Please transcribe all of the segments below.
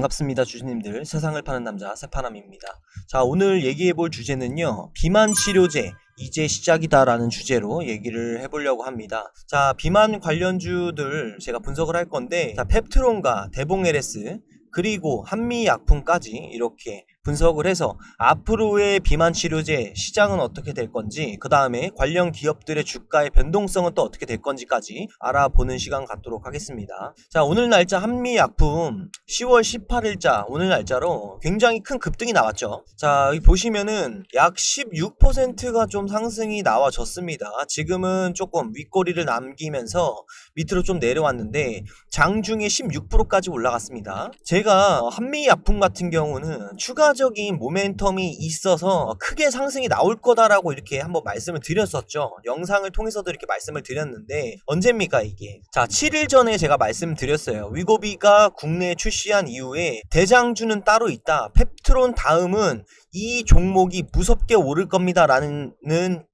반갑습니다 주주님들. 세상을 파는 남자 세파남입니다. 자 오늘 얘기해 볼 주제는요 비만 치료제 이제 시작이다 라는 주제로 얘기를 해보려고 합니다. 자 비만 관련주들 제가 분석을 할 건데 자 펩트론과 대봉 LS 그리고 한미약품까지 이렇게 분석을 해서 앞으로의 비만 치료제 시장은 어떻게 될 건지 그 다음에 관련 기업들의 주가의 변동성은 또 어떻게 될 건지까지 알아보는 시간 갖도록 하겠습니다. 자 오늘 날짜 한미약품 10월 18일자 오늘 날짜로 굉장히 큰 급등이 나왔죠. 자 여기 보시면은 약 16%가 좀 상승이 나와졌습니다. 지금은 조금 윗꼬리를 남기면서 밑으로 좀 내려왔는데 장중에 16%까지 올라갔습니다. 제가 한미약품 같은 경우는 추가 적인 모멘텀이 있어서 크게 상승이 나올 거다라고 이렇게 한번 말씀을 드렸었죠. 영상을 통해서도 이렇게 말씀을 드렸는데 언제입니까 이게? 자 7일 전에 제가 말씀드렸어요. 위고비가 국내에 출시한 이후에 대장주는 따로 있다. 펩 트론 다음은 이 종목이 무섭게 오를 겁니다라는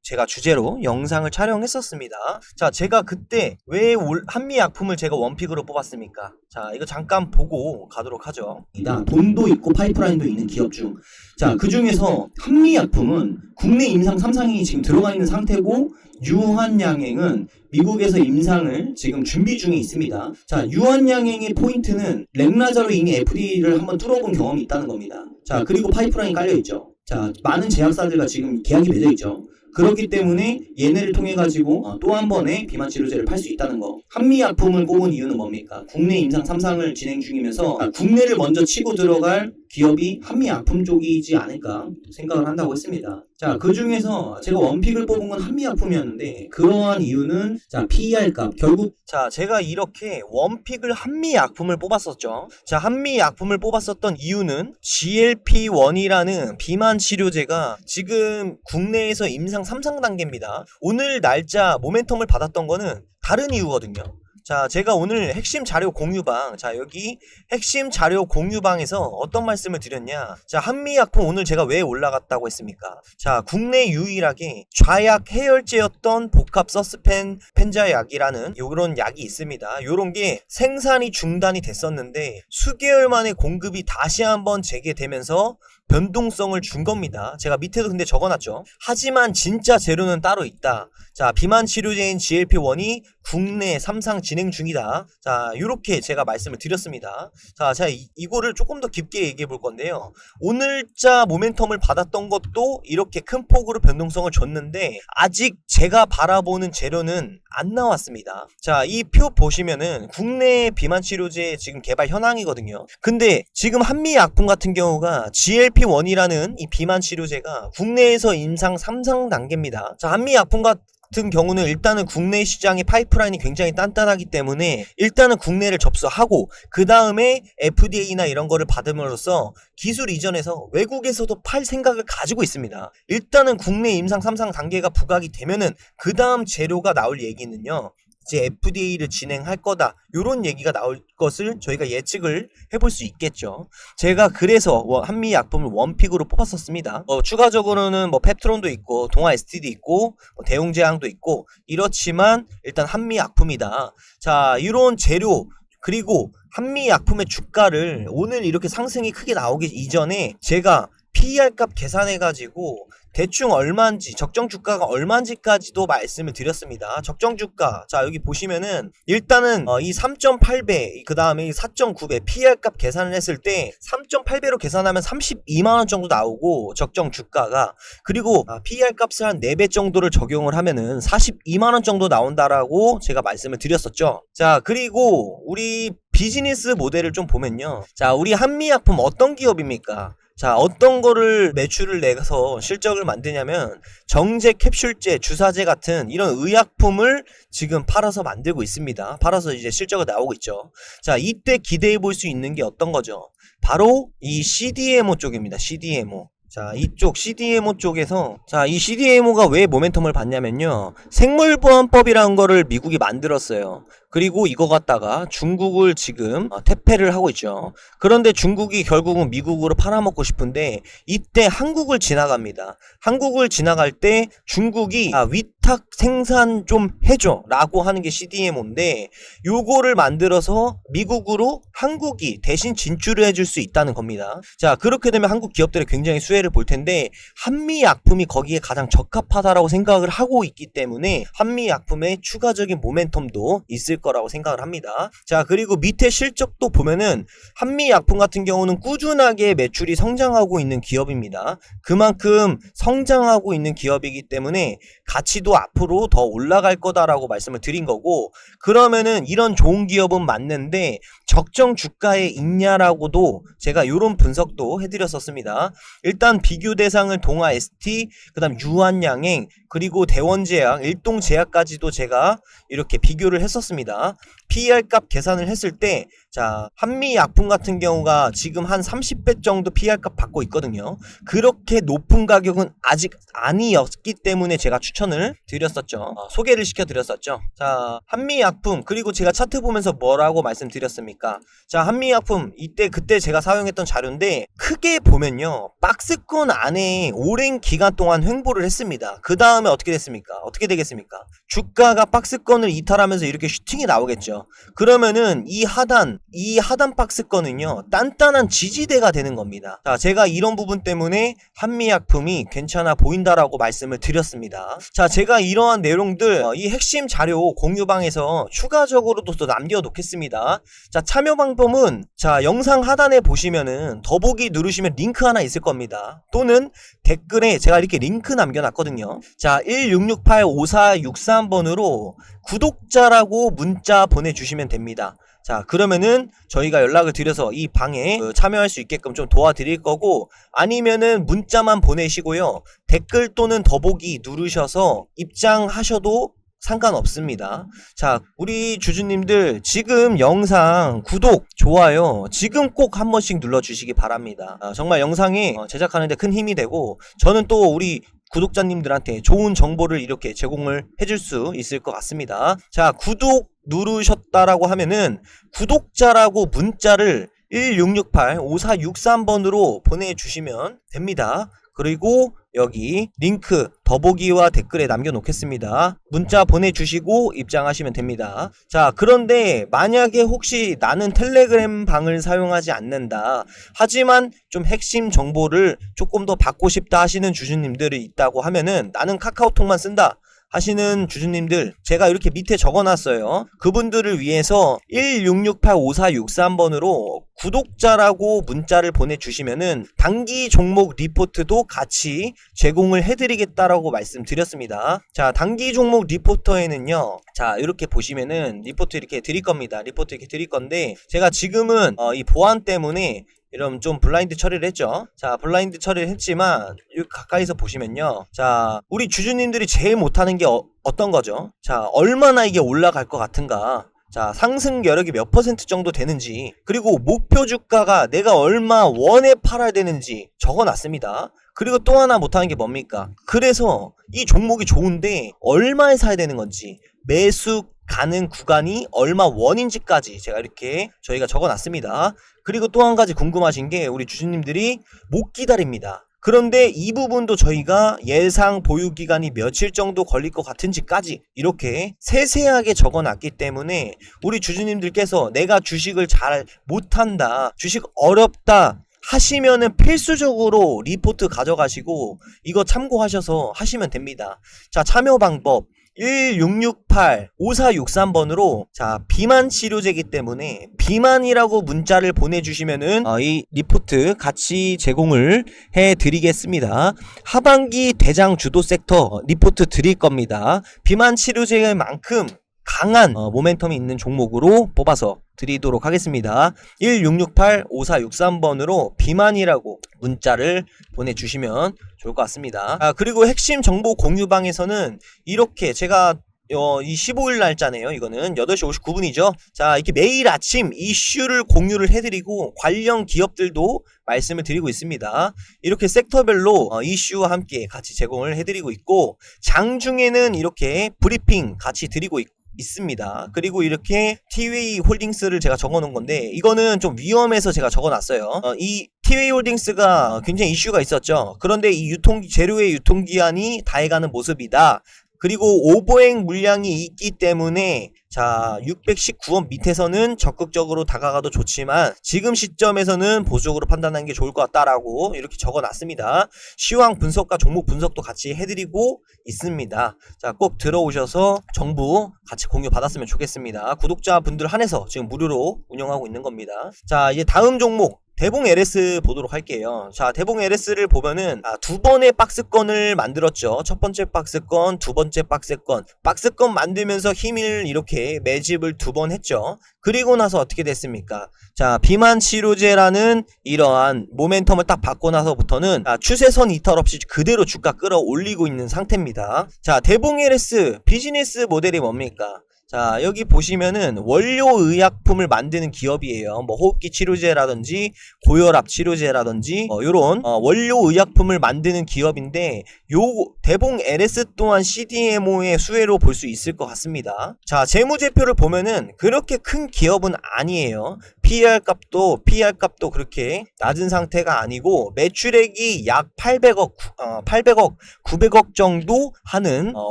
제가 주제로 영상을 촬영했었습니다. 자, 제가 그때 왜 올- 한미약품을 제가 원픽으로 뽑았습니까? 자, 이거 잠깐 보고 가도록 하죠. 다 돈도 있고 파이프라인도 있는 기업 중. 자, 그 중에서 한미약품은 국내 임상 3상이 지금 들어가 있는 상태고, 유한양행은 미국에서 임상을 지금 준비 중에 있습니다. 자, 유한양행의 포인트는 렉나자로 이미 FDA를 한번 뚫어본 경험이 있다는 겁니다. 자, 그리고 파이프라인 깔려있죠. 자, 많은 제약사들과 지금 계약이 맺어 있죠. 그렇기 때문에 얘네를 통해 가지고 어, 또한 번의 비만 치료제를 팔 수 있다는 거. 한미약품을 뽑은 이유는 뭡니까? 국내 임상 3상을 진행 중이면서 아, 국내를 먼저 치고 들어갈 기업이 한미약품 쪽이지 않을까 생각을 한다고 했습니다. 자, 그 중에서 제가 원픽을 뽑은 건 한미약품이었는데 그러한 이유는 자, PER 값 결국 자, 제가 이렇게 원픽을 한미약품을 뽑았었죠. 자, 한미약품을 뽑았었던 이유는 GLP-1이라는 비만 치료제가 지금 국내에서 임상 3상 단계입니다. 오늘 날짜 모멘텀을 받았던 거는 다른 이유거든요. 자, 제가 오늘 핵심 자료 공유방, 자, 여기 핵심 자료 공유방에서 어떤 말씀을 드렸냐. 자, 한미약품 오늘 제가 왜 올라갔다고 했습니까? 자, 국내 유일하게 좌약 해열제였던 복합 서스펜 펜자약이라는 요런 약이 있습니다. 요런 게 생산이 중단이 됐었는데 수개월 만에 공급이 다시 한번 재개되면서 변동성을 준 겁니다. 제가 밑에도 근데 적어놨죠. 하지만 진짜 재료는 따로 있다. 자, 비만 치료제인 GLP-1이 국내 3상 진행 중이다. 자, 이렇게 제가 말씀을 드렸습니다. 자, 자, 이, 이거를 조금 더 깊게 얘기해 볼 건데요. 오늘자 모멘텀을 받았던 것도 이렇게 큰 폭으로 변동성을 줬는데 아직 제가 바라보는 재료는 안 나왔습니다. 자, 이 표 보시면은 국내 비만 치료제 지금 개발 현황이거든요. 근데 지금 한미 약품 같은 경우가 GLP-1이라는 이 비만 치료제가 국내에서 임상 3상 단계입니다. 자, 한미 약품 같은 경우는 일단은 국내 시장의 파이프라인이 굉장히 단단하기 때문에 일단은 국내를 접수하고 그 다음에 FDA나 이런 거를 받음으로써 기술 이전에서 외국에서도 팔 생각을 가지고 있습니다. 일단은 국내 임상 3상 단계가 부각이 되면은 그 다음 재료가 나올 얘기는요. 이제 FDA를 진행할 거다. 요런 얘기가 나올 것을 저희가 예측을 해볼 수 있겠죠. 제가 그래서 워- 한미 약품을 원픽으로 뽑았었습니다. 어, 추가적으로는 뭐 펩트론도 있고 동아 ST도 있고 뭐 대웅제약도 있고 이렇지만 일단 한미 약품이다. 자, 이런 재료 그리고 한미 약품의 주가를 오늘 이렇게 상승이 크게 나오기 이전에 제가 PER 값 계산해 가지고 대충 얼마인지 적정 주가가 얼마인지까지도 말씀을 드렸습니다. 적정 주가 자 여기 보시면은 일단은 어, 이 3.8배 그 다음에 이 4.9배 PER 값 계산을 했을 때 3.8배로 계산하면 32만 원 정도 나오고 적정 주가가 그리고 아, PER 값을 한 4배 정도를 적용을 하면은 42만 원 정도 나온다라고 제가 말씀을 드렸었죠. 자 그리고 우리 비즈니스 모델을 좀 보면요. 자 우리 한미약품 어떤 기업입니까? 자, 어떤 거를 매출을 내서 실적을 만드냐면 정제 캡슐제, 주사제 같은 이런 의약품을 지금 팔아서 만들고 있습니다. 팔아서 이제 실적이 나오고 있죠. 자, 이때 기대해 볼 수 있는 게 어떤 거죠? 바로 이 CDMO 쪽입니다. CDMO. 자, 이쪽 CDMO 쪽에서 자, 이 CDMO가 왜 모멘텀을 받냐면요. 생물보안법이라는 거를 미국이 만들었어요. 그리고 이거 갖다가 중국을 지금 어, 태패를 하고 있죠. 그런데 중국이 결국은 미국으로 팔아먹고 싶은데 이때 한국을 지나갑니다. 한국을 지나갈 때 중국이 아, 위탁 생산 좀 해줘 라고 하는 게 CDMO인데 요거를 만들어서 미국으로 한국이 대신 진출을 해줄 수 있다는 겁니다. 자 그렇게 되면 한국 기업들이 굉장히 수혜를 볼 텐데 한미 약품이 거기에 가장 적합하다라고 생각을 하고 있기 때문에 한미 약품의 추가적인 모멘텀도 있을 거라고 생각을 합니다. 자 그리고 밑에 실적도 보면은 한미 약품 같은 경우는 꾸준하게 매출이 성장하고 있는 기업입니다. 그만큼 성장하고 있는 기업이기 때문에 가치도 앞으로 더 올라갈 거다라고 말씀을 드린 거고 그러면은 이런 좋은 기업은 맞는데 적정 주가에 있냐라고도 제가 이런 분석도 해드렸었습니다. 일단 비교 대상을 동아 ST, 그다음 유한양행, 그리고 대원제약, 일동제약까지도 제가 이렇게 비교를 했었습니다. PER 값 계산을 했을 때, 자, 한미약품 같은 경우가 지금 한 30배 정도 PER 값 받고 있거든요. 그렇게 높은 가격은 아직 아니었기 때문에 제가 추천을 드렸었죠. 어, 소개를 시켜드렸었죠. 자, 한미약품, 그리고 제가 차트 보면서 뭐라고 말씀드렸습니까? 자, 한미약품, 이때, 그때 제가 사용했던 자료인데, 크게 보면요, 박스권 안에 오랜 기간 동안 횡보를 했습니다. 그 다음에 어떻게 됐습니까? 어떻게 되겠습니까? 주가가 박스권을 이탈하면서 이렇게 슈팅이 나오겠죠. 그러면은 이 하단, 이 하단 박스권은요, 단단한 지지대가 되는 겁니다. 자, 제가 이런 부분 때문에 한미약품이 괜찮아 보인다라고 말씀을 드렸습니다. 자, 제가 이러한 내용들, 어, 이 핵심 자료 공유방에서 추가적으로도 또 남겨놓겠습니다. 자, 참여 방법은, 자, 영상 하단에 보시면은 더보기 누르시면 링크 하나 있을 겁니다. 또는 댓글에 제가 이렇게 링크 남겨놨거든요. 자, 16685463번으로 구독자라고 문자 보내주시면 됩니다. 자, 그러면은 저희가 연락을 드려서 이 방에 그 참여할 수 있게끔 좀 도와드릴 거고 아니면은 문자만 보내시고요. 댓글 또는 더보기 누르셔서 입장하셔도 상관없습니다. 자, 우리 주주님들 지금 영상 구독, 좋아요 지금 꼭 한 번씩 눌러주시기 바랍니다. 아, 정말 영상이 어, 제작하는데 큰 힘이 되고 저는 또 우리 구독자님들한테 좋은 정보를 이렇게 제공을 해줄 수 있을 것 같습니다. 자, 구독 누르셨다라고 하면은 구독자라고 문자를 1668-5463번으로 보내주시면 됩니다. 그리고 여기 링크 더보기와 댓글에 남겨놓겠습니다. 문자 보내주시고 입장하시면 됩니다. 자, 그런데 만약에 혹시 나는 텔레그램 방을 사용하지 않는다. 하지만 좀 핵심 정보를 조금 더 받고 싶다 하시는 주주님들이 있다고 하면은 나는 카카오톡만 쓴다. 하시는 주주님들 제가 이렇게 밑에 적어놨어요. 그분들을 위해서 16685463번으로 구독자라고 문자를 보내주시면은 단기 종목 리포트도 같이 제공을 해드리겠다라고 말씀드렸습니다. 자 단기 종목 리포터에는요. 자 이렇게 보시면은 리포트 이렇게 드릴 겁니다. 리포트 이렇게 드릴 건데 제가 지금은 어, 이 보안 때문에 이런 좀 블라인드 처리를 했죠. 자, 블라인드 처리를 했지만 여기 가까이서 보시면요. 자, 우리 주주님들이 제일 못하는 게 어, 어떤 거죠? 자, 얼마나 이게 올라갈 것 같은가? 자, 상승 여력이 몇 퍼센트 정도 되는지, 그리고 목표 주가가 내가 얼마 원에 팔아야 되는지 적어 놨습니다. 그리고 또 하나 못하는 게 뭡니까? 그래서 이 종목이 좋은데 얼마에 사야 되는 건지, 매수 가는 구간이 얼마 원인지까지 제가 이렇게 저희가 적어 놨습니다. 그리고 또 한 가지 궁금하신 게 우리 주주님들이 못 기다립니다. 그런데 이 부분도 저희가 예상 보유 기간이 며칠 정도 걸릴 것 같은지까지 이렇게 세세하게 적어 놨기 때문에 우리 주주님들께서 내가 주식을 잘 못한다, 주식 어렵다, 하시면은 필수적으로 리포트 가져가시고 이거 참고하셔서 하시면 됩니다. 자, 참여 방법 1668-5463번으로 자 비만 치료제이기 때문에 비만이라고 문자를 보내주시면은 어, 이 리포트 같이 제공을 해드리겠습니다. 하반기 대장 주도 섹터 리포트 드릴 겁니다. 비만 치료제만큼 강한 어, 모멘텀이 있는 종목으로 뽑아서 드리도록 하겠습니다. 1668-5463번으로 비만이라고 문자를 보내주시면 좋을 것 같습니다. 아, 그리고 핵심 정보 공유방에서는 이렇게 제가 어, 이 15일 날짜네요. 이거는 8시 59분이죠. 자, 이렇게 매일 아침 이슈를 공유를 해드리고 관련 기업들도 말씀을 드리고 있습니다. 이렇게 섹터별로 어, 이슈와 함께 같이 제공을 해드리고 있고 장중에는 이렇게 브리핑 같이 드리고 있고 있습니다. 그리고 이렇게 티웨이 홀딩스를 제가 적어 놓은 건데 이거는 좀 위험해서 제가 적어 놨어요. 어, 이 티웨이 홀딩스가 굉장히 이슈가 있었죠. 그런데 이 유통 재료의 유통 기한이 다해가는 모습이다. 그리고 오보행 물량이 있기 때문에 자 619원 밑에서는 적극적으로 다가가도 좋지만 지금 시점에서는 보수적으로 판단하는 게 좋을 것 같다라고 이렇게 적어놨습니다. 시황 분석과 종목 분석도 같이 해드리고 있습니다. 자꼭 들어오셔서 정보 같이 공유 받았으면 좋겠습니다. 구독자분들 한해서 지금 무료로 운영하고 있는 겁니다. 자 이제 다음 종목 대봉 LS 보도록 할게요. 자, 대봉 LS를 보면은 아, 두 번의 박스권을 만들었죠. 첫 번째 박스권, 두 번째 박스권. 박스권 만들면서 힘을 이렇게 매집을 두 번 했죠. 그리고 나서 어떻게 됐습니까? 자, 비만 치료제라는 이러한 모멘텀을 딱 받고 나서부터는 아, 추세선 이탈 없이 그대로 주가 끌어올리고 있는 상태입니다. 자, 대봉 LS 비즈니스 모델이 뭡니까? 자, 여기 보시면은 원료 의약품을 만드는 기업이에요. 뭐 호흡기 치료제라든지 고혈압 치료제라든지 어, 요런 어, 원료 의약품을 만드는 기업인데 요 대봉 LS 또한 CDMO의 수혜로 볼 수 있을 것 같습니다. 자, 재무제표를 보면은 그렇게 큰 기업은 아니에요. PER 값도 PER 값도 그렇게 낮은 상태가 아니고 매출액이 약 800억 어, 800억 900억 정도 하는 어,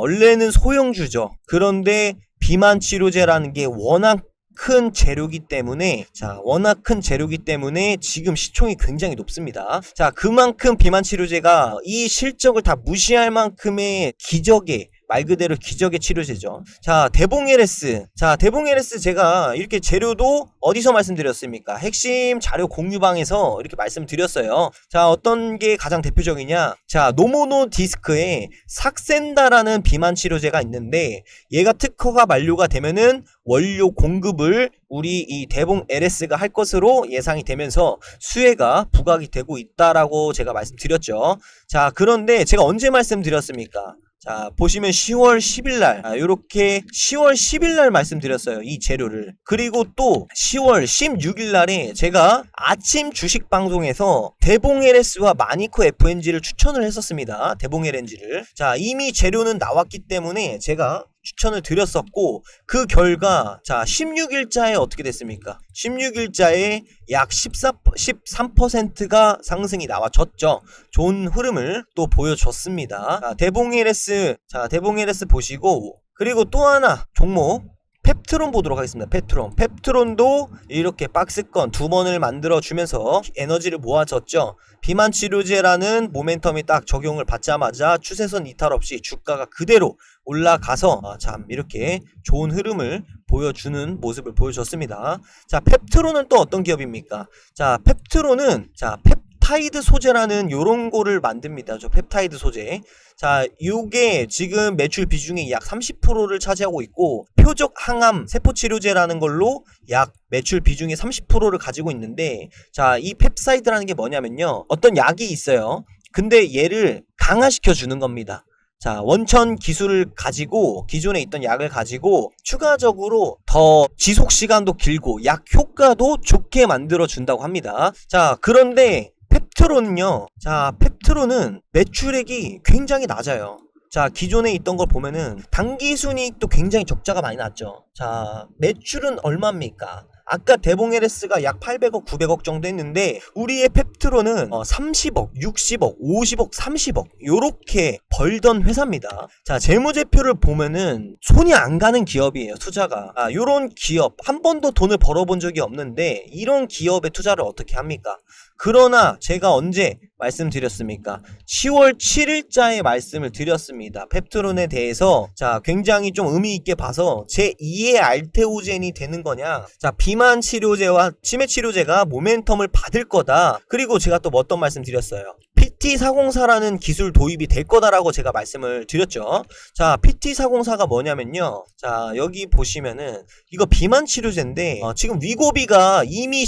원래는 소형주죠. 그런데 비만 치료제라는 게 워낙 큰 재료기 때문에 자 워낙 큰 재료기 때문에 지금 시총이 굉장히 높습니다. 자 그만큼 비만 치료제가 이 실적을 다 무시할 만큼의 기적의 말 그대로 기적의 치료제죠. 자, 대봉 LS. 자, 대봉 LS 제가 이렇게 재료도 어디서 말씀드렸습니까? 핵심 자료 공유방에서 이렇게 말씀드렸어요. 자, 어떤 게 가장 대표적이냐? 자, 노모노 디스크에 삭센다라는 비만 치료제가 있는데 얘가 특허가 만료가 되면은 원료 공급을 우리 이 대봉 LS가 할 것으로 예상이 되면서 수혜가 부각이 되고 있다라고 제가 말씀드렸죠. 자, 그런데 제가 언제 말씀드렸습니까? 자, 보시면 10월 10일 날, 아, 요렇게 10월 10일 날 말씀드렸어요. 이 재료를. 그리고 또 10월 16일 날에 제가 아침 주식 방송에서 대봉 LS와 마니코 FNG를 추천을 했었습니다. 대봉 LNG를. 자, 이미 재료는 나왔기 때문에 제가 추천을 드렸었고 그 결과 자 16일자에 어떻게 됐습니까? 16일자에 약 14, 13%가 상승이 나와졌죠. 좋은 흐름을 또 보여줬습니다. 자, 대봉 LS 자 대봉 LS 보시고 그리고 또 하나 종목 펩트론 보도록 하겠습니다. 펩트론. 펩트론도 이렇게 박스권 두 번을 만들어 주면서 에너지를 모아줬죠. 비만 치료제라는 모멘텀이 딱 적용을 받자마자 추세선 이탈 없이 주가가 그대로 올라가서 아, 참 이렇게 좋은 흐름을 보여주는 모습을 보여줬습니다. 자, 펩트론은 또 어떤 기업입니까? 자, 펩트론은 자, 펩타이드 소재라는 요런 거를 만듭니다. 저 펩타이드 소재. 자, 요게 지금 매출 비중이 약 30%를 차지하고 있고 표적 항암 세포 치료제라는 걸로 약 매출 비중의 30%를 가지고 있는데 자, 이 펩사이드라는 게 뭐냐면요. 어떤 약이 있어요. 근데 얘를 강화시켜 주는 겁니다. 자, 원천 기술을 가지고 기존에 있던 약을 가지고 추가적으로 더 지속 시간도 길고 약 효과도 좋게 만들어 준다고 합니다. 자, 그런데 펩트론은요. 자, 펩트론은 매출액이 굉장히 낮아요. 자, 기존에 있던 걸 보면은 단기 순이익도 굉장히 적자가 많이 났죠. 자, 매출은 얼마입니까? 아까 대봉 LS가 약 800억, 900억 정도 했는데 우리의 펩트론은 어, 30억, 60억, 50억, 30억 요렇게 벌던 회사입니다. 자, 재무제표를 보면은 손이 안 가는 기업이에요, 투자가. 아, 요런 기업 한 번도 돈을 벌어본 적이 없는데 이런 기업에 투자를 어떻게 합니까? 그러나 제가 언제 말씀드렸습니까? 10월 7일자에 말씀을 드렸습니다. 펩트론에 대해서 자 굉장히 좀 의미 있게 봐서 제 2의 알테오젠이 되는 거냐? 자 비만 치료제와 치매 치료제가 모멘텀을 받을 거다. 그리고 제가 또 어떤 말씀 드렸어요? PT404라는 기술 도입이 될 거다라고 제가 말씀을 드렸죠. 자, PT404가 뭐냐면요. 자, 여기 보시면은 이거 비만 치료제인데 어, 지금 위고비가 이미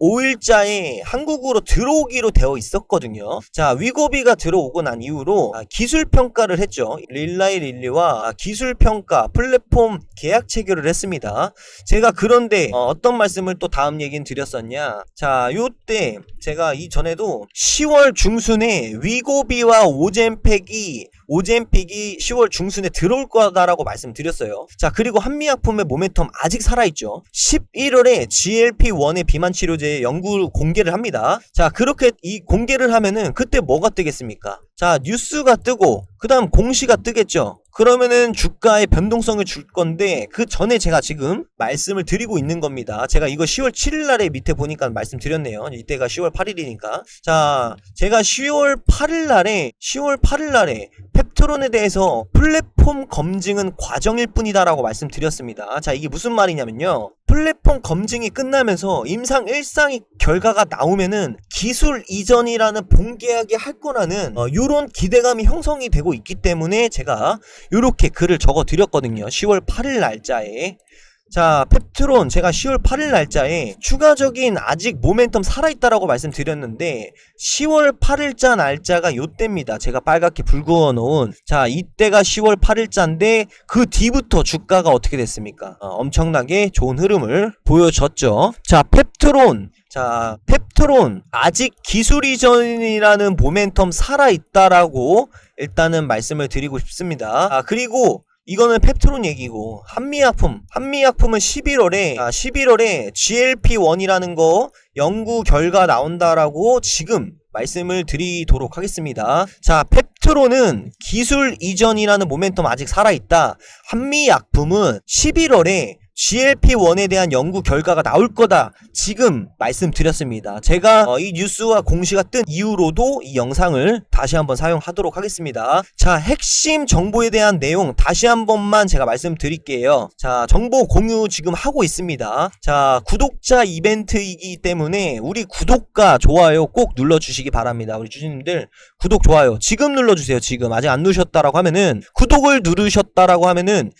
15일자에 한국으로 들어오기로 되어 있었거든요. 자, 위고비가 들어오고 난 이후로 아, 기술 평가를 했죠. 릴라이 릴리와 아, 기술 평가 플랫폼 계약 체결을 했습니다. 제가 그런데 어, 떤 말씀을 또 다음 얘기는 드렸었냐? 자, 요때 제가 이전에도 10월 중순에 위고비와 오젠팩이 오젠픽이 10월 중순에 들어올 거다라고 말씀드렸어요. 자, 그리고 한미약품의 모멘텀 아직 살아있죠. 11월에 GLP-1의 비만 치료제 연구 공개를 합니다. 자, 그렇게 이 공개를 하면은 그때 뭐가 뜨겠습니까? 자, 뉴스가 뜨고 그 다음 공시가 뜨겠죠. 그러면은 주가의 변동성을 줄 건데 그 전에 제가 지금 말씀을 드리고 있는 겁니다. 제가 이거 10월 7일 날에 밑에 보니까 말씀드렸네요. 이때가 10월 8일이니까. 자, 제가 10월 8일 날에 10월 8일 날에 펩트론에 대해서 플랫폼 검증은 과정일 뿐이다라고 말씀드렸습니다. 자, 이게 무슨 말이냐면요. 플랫폼 검증이 끝나면서 임상 1상의 결과가 나오면은 기술 이전이라는 본계약이 할 거라는 어, 요런 기대감이 형성이 되고 있기 때문에 제가 요렇게 글을 적어 드렸거든요. 10월 8일 날짜에. 자, 펩트론 제가 10월 8일 날짜에 추가적인 아직 모멘텀 살아있다라고 말씀드렸는데 10월 8일자 날짜가 요때입니다. 제가 빨갛게 불 그어 놓은 자, 이때가 10월 8일자인데 그 뒤부터 주가가 어떻게 됐습니까? 어, 엄청나게 좋은 흐름을 보여줬죠. 자, 펩트론 자, 펩트론 아직 기술 이전이라는 모멘텀 살아있다라고 일단은 말씀을 드리고 싶습니다. 아, 그리고 이거는 펩트론 얘기고 한미약품 한미약품은 11월에 아, 11월에 GLP-1이라는 거 연구 결과 나온다라고 지금 말씀을 드리도록 하겠습니다. 자, 펩트론은 기술 이전이라는 모멘텀 아직 살아있다. 한미약품은 11월에 GLP-1에 대한 연구 결과가 나올 거다. 지금 말씀드렸습니다. 제가 어, 이 뉴스와 공시가 뜬 이후로도 이 영상을 다시 한번 사용하도록 하겠습니다. 자, 핵심 정보에 대한 내용 다시 한 번만 제가 말씀드릴게요. 자, 정보 공유 지금 하고 있습니다. 자, 구독자 이벤트이기 때문에 우리 구독과 좋아요 꼭 눌러주시기 바랍니다. 우리 주주님들 구독 좋아요 지금 눌러주세요. 지금 아직 안 누르셨다라고 하면은 구독을 누르셨다라고 하면은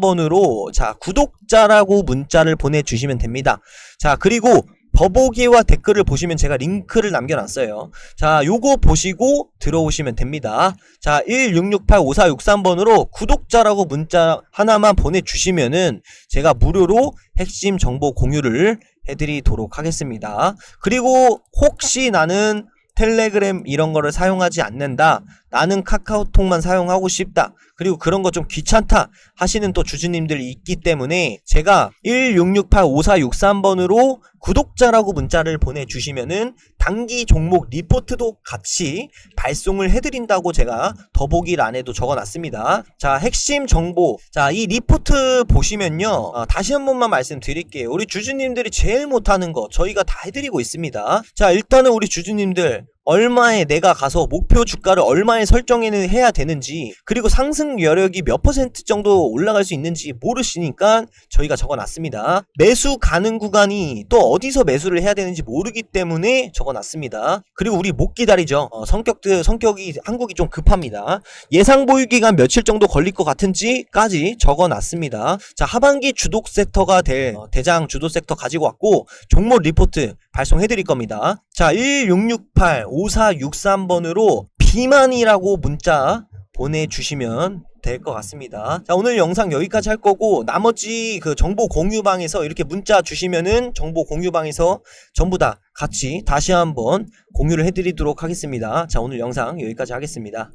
16685463번으로 자 구독자라고 문자를 보내주시면 됩니다. 자 그리고 더보기와 댓글을 보시면 제가 링크를 남겨놨어요. 자, 요거 보시고 들어오시면 됩니다. 자, 16685463번으로 구독자라고 문자 하나만 보내주시면은 제가 무료로 핵심 정보 공유를 해드리도록 하겠습니다. 그리고 혹시 나는 텔레그램 이런 거를 사용하지 않는다. 나는 카카오톡만 사용하고 싶다. 그리고 그런 거 좀 귀찮다 하시는 또 주주님들이 있기 때문에 제가 16685463번으로 구독자라고 문자를 보내주시면은 단기 종목 리포트도 같이 발송을 해드린다고 제가 더보기란에도 적어놨습니다. 자, 핵심 정보. 자, 이 리포트 보시면요. 어, 다시 한 번만 말씀드릴게요. 우리 주주님들이 제일 못하는 거 저희가 다 해드리고 있습니다. 자, 일단은 우리 주주님들 얼마에 내가 가서 목표 주가를 얼마에 설정해는 해야 되는지 그리고 상승 여력이 몇 퍼센트 정도 올라갈 수 있는지 모르시니까 저희가 적어놨습니다. 매수 가는 구간이 또 어디서 매수를 해야 되는지 모르기 때문에 적어놨습니다. 그리고 우리 못 기다리죠. 어, 성격들 성격이 한국이 좀 급합니다. 예상 보유 기간 며칠 정도 걸릴 것 같은지까지 적어놨습니다. 자 하반기 주독 섹터가 될 어, 대장 주도 섹터 가지고 왔고 종목 리포트 발송해드릴 겁니다. 자 1668 5463번으로 비만이라고 문자 보내주시면 될 것 같습니다. 자, 오늘 영상 여기까지 할 거고, 나머지 그 정보 공유방에서 이렇게 문자 주시면은 정보 공유방에서 전부 다 같이 다시 한번 공유를 해드리도록 하겠습니다. 자, 오늘 영상 여기까지 하겠습니다.